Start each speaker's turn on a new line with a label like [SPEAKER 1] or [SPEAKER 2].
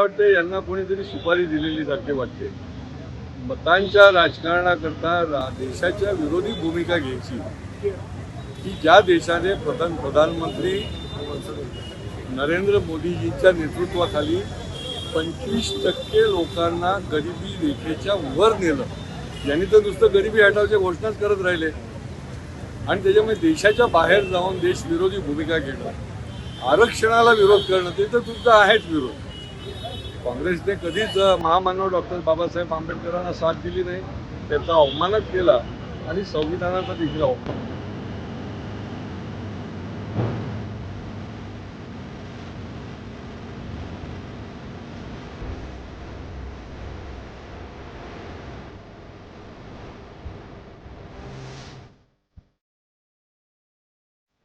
[SPEAKER 1] वाटतं यांना कोणीतरी सुपारी दिलेली सारखी वाटते. मतांच्या राजकारणाकरता रा- देशाच्या विरोधी भूमिका घ्यायची. की ज्या देशाने प्रधान प्रधानमंत्री नरेंद्र मोदीजींच्या नेतृत्वाखाली पंचवीस टक्के लोकांना गरिबी रेखेच्या वर नेलं. यांनी तर नुसतं गरिबी हटावच्या घोषणाच करत राहिले. आणि त्याच्यामुळे देशाच्या बाहेर जाऊन देशविरोधी भूमिका घेणं आरक्षणाला विरोध करणं ते तर तुमचा आहेच विरोध. काँग्रेसने कधीच महामानव डॉक्टर बाबासाहेब आंबेडकरांना साथ दिली नाही त्याचा अवमानच केला आणि संविधानाचा देखील अवमान केला.